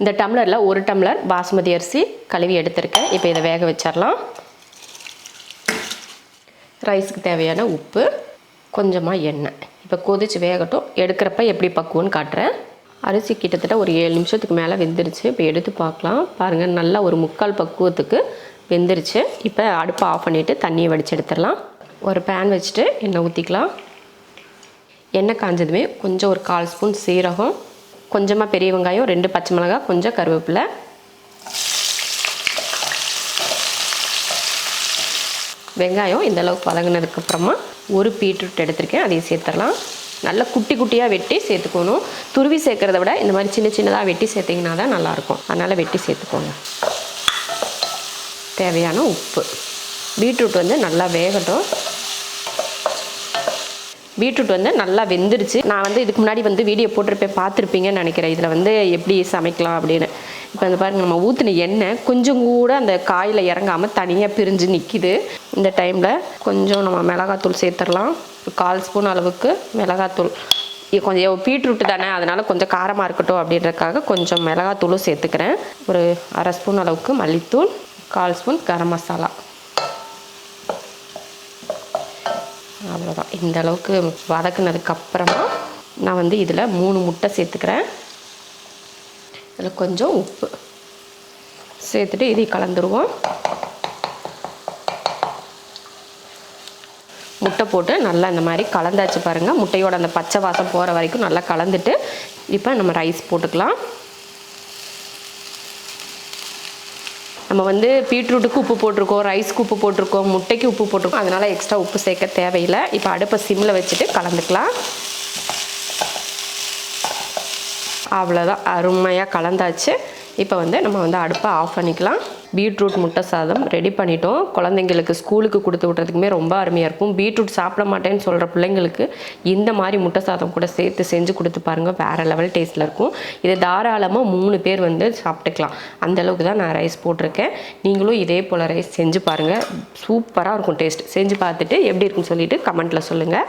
இந்த டம்ளரில் ஒரு டம்ளர் பாஸ்மதி அரிசி கழுவி எடுத்திருக்கேன். இப்போ இதை வேக வச்சிடலாம் ரைஸுக்கு தேவையான உப்பு கொஞ்சமாக எண்ணெய். இப்போ கொதிச்சு வேகட்டும். எடுக்கிறப்ப எப்படி பக்குவன்னு காட்டுறேன். அரிசி கிட்டத்தட்ட ஒரு ஏழு நிமிஷத்துக்கு மேலே வெந்துருச்சு. இப்போ எடுத்து பார்க்கலாம். பாருங்கள் நல்லா ஒரு முக்கால் பக்குவத்துக்கு வெந்துருச்சு. இப்போ அடுப்பை ஆஃப் பண்ணிவிட்டு தண்ணியை வடித்து எடுத்துடலாம் ஒரு பேன் வச்சுட்டு எண்ணெய் ஊற்றிக்கலாம் எண்ணெய் காஞ்சதுமே கொஞ்சம் ஒரு கால் ஸ்பூன் சீரகம் கொஞ்சமாக பெரிய வெங்காயம் ரெண்டு பச்சை மிளகாய் கொஞ்சம் கருவேப்பிலை. வெங்காயம் இந்த அளவுக்கு வதங்கினதுக்கப்புறமா ஒரு பீட்ரூட் எடுத்திருக்கேன். அதையும் சேர்த்துடலாம். நல்லா குட்டி குட்டியாக வெட்டி சேர்த்துக்கணும். துருவி சேர்க்குறத விட இந்த மாதிரி சின்ன சின்னதாக வெட்டி சேர்த்திங்கன்னா தான் நல்லாயிருக்கும். அதனால் வெட்டி சேர்த்துக்கோங்க. தேவையான உப்பு. பீட்ரூட் வந்து நல்லா வேகட்டும். பீட்ரூட் வந்து நல்லா வெந்துருச்சு. நான் வந்து இதுக்கு முன்னாடி வந்து வீடியோ போட்டிருப்பேன் பார்த்துருப்பீங்கன்னு நினைக்கிறேன். இதில் வந்து எப்படி சமைக்கலாம் அப்படின்னு. இப்போ அந்த பாருங்க நம்ம ஊற்றின எண்ணெய் கொஞ்சம் கூட அந்த காயில் இறங்காமல் தனியாக பிரிஞ்சு நிற்கிது இந்த டைமில் கொஞ்சம் நம்ம மிளகாத்தூள் சேர்த்துடலாம். கால் ஸ்பூன் அளவுக்கு மிளகாத்தூள் கொஞ்சம் பீட்ரூட் தானே அதனால் கொஞ்சம் காரமாக இருக்கட்டும் அப்படின்றதுக்காக கொஞ்சம் மிளகாத்தூளும் சேர்த்துக்கிறேன். ஒரு அரை ஸ்பூன் அளவுக்கு மல்லித்தூள் கால் ஸ்பூன் கரம் மசாலா. அவ்வளோதான் இந்த அளவுக்கு வதக்குனதுக்கப்புறமா நான் வந்து இதில் மூணு முட்டை சேர்த்துக்கிறேன். இதில் கொஞ்சம் உப்பு சேர்த்துட்டு இதையும் கலந்துருவோம். முட்டை போட்டு நல்லா இந்த மாதிரி கலந்தாச்சு பாருங்கள் முட்டையோட அந்த பச்சை வாசம் போகிற வரைக்கும் நல்லா கலந்துட்டு இப்போ நம்ம ரைஸ் போட்டுக்கலாம். நம்ம வந்து பீட்ரூட்டுக்கு உப்பு போட்டிருக்கோம் ரைஸ்க்கு உப்பு போட்டிருக்கோம் முட்டைக்கு உப்பு போட்டிருக்கோம். அதனால் எக்ஸ்ட்ரா உப்பு சேர்க்க தேவையில்லை. இப்போ அடுப்பை சிம்மில் வச்சுட்டு கலந்துக்கலாம். அவ்வளோதான் அருமையாக கலந்தாச்சு. இப்போ வந்து நம்ம வந்து அடுப்பை ஆஃப் பண்ணிக்கலாம். பீட்ரூட் முட்டை சாதம் ரெடி பண்ணிட்டோம். குழந்தைங்களுக்கு ஸ்கூலுக்கு கொடுத்து விட்றதுக்குமே ரொம்ப அருமையாக இருக்கும். பீட்ரூட் சாப்பிட மாட்டேன்னு சொல்கிற பிள்ளைங்களுக்கு இந்த மாதிரி முட்டை சாதம் கூட சேர்த்து செஞ்சு கொடுத்து பாருங்கள் வேறு லெவல் டேஸ்ட்டில் இருக்கும். இதை தாராளமாக மூணு பேர் வந்து சாப்பிட்டுக்கலாம். அந்த அளவுக்கு தான் நான் ரைஸ் போட்டிருக்கேன். நீங்களும் இதே போல் ரைஸ் செஞ்சு பாருங்கள் சூப்பராக இருக்கும் டேஸ்ட் செஞ்சு பார்த்துட்டு எப்படி இருக்குன்னு சொல்லிட்டு கமெண்ட்டில் சொல்லுங்கள்